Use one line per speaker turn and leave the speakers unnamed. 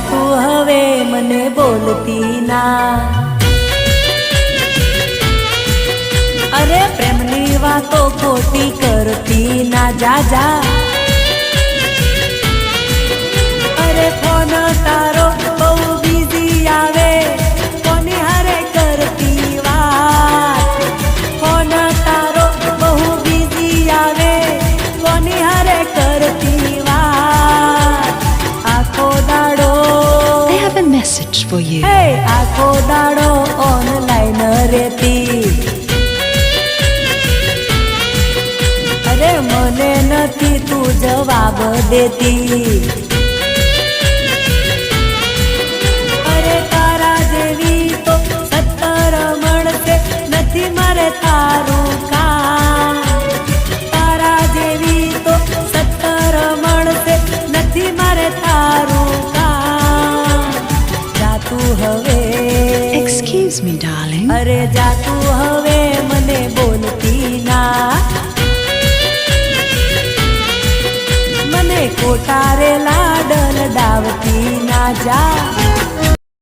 જાતું હવે મને બોલતી ના. અરે પ્રેમની વાતો ખોટી કરતી ના. જા જા.
Message for you.
હે આખો દાડો ઓનલાઈન રહેતી અરે મને નથી તું જવાબ દેતી અરે તારા જેવી તો સત્તર મળશે નથી મારે તારું હવે
એક્સક્યુઝ મી ડાર્લિંગ
અરે જાતું હવે મને બોલતી ના. મને કોટારે લાડલ ડાવતી ના જા.